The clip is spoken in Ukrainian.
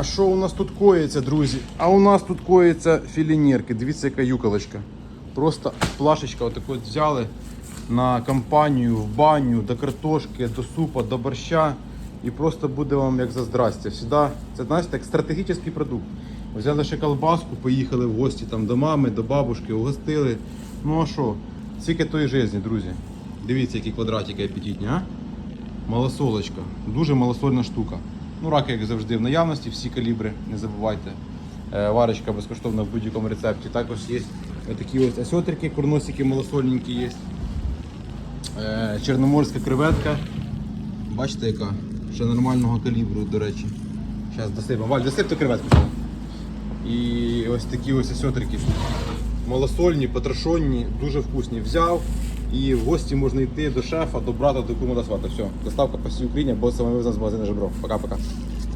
А що у нас тут коїться, друзі? А у нас тут коїться філінірки. Дивіться, яка юколочка. Просто плашечка отаку от взяли на компанію, в баню, до картошки, до супа, до борща. І просто буде вам як за здрастя. Це знаєте, як стратегічний продукт. Взяли ще колбаску, поїхали в гості там до мами, до бабушки, угостили. Ну а що? Скільки тої житті, друзі. Дивіться, які квадратики апетитні, а? Малосолочка. Дуже малосольна штука. Ну, раки, як завжди, в наявності, всі калібри, не забувайте. Е, Варочка безкоштовна в будь-якому рецепті. Також є такі ось осьотрики, курносики малосольненькі є. Е, Чорноморська креветка. Бачите, яка? Ще нормального калібру, до речі. Зараз досипемо. Валь, досипте креветку. сюди. І ось такі ось осьотрики. Малосольні, потрошонні, дуже вкусні. Взяв. І в гості можна йти до шефа, до брата, до кума до. Все, доставка по всій Україні, бо саме вивезена з магазину Жебро. Пока-пока.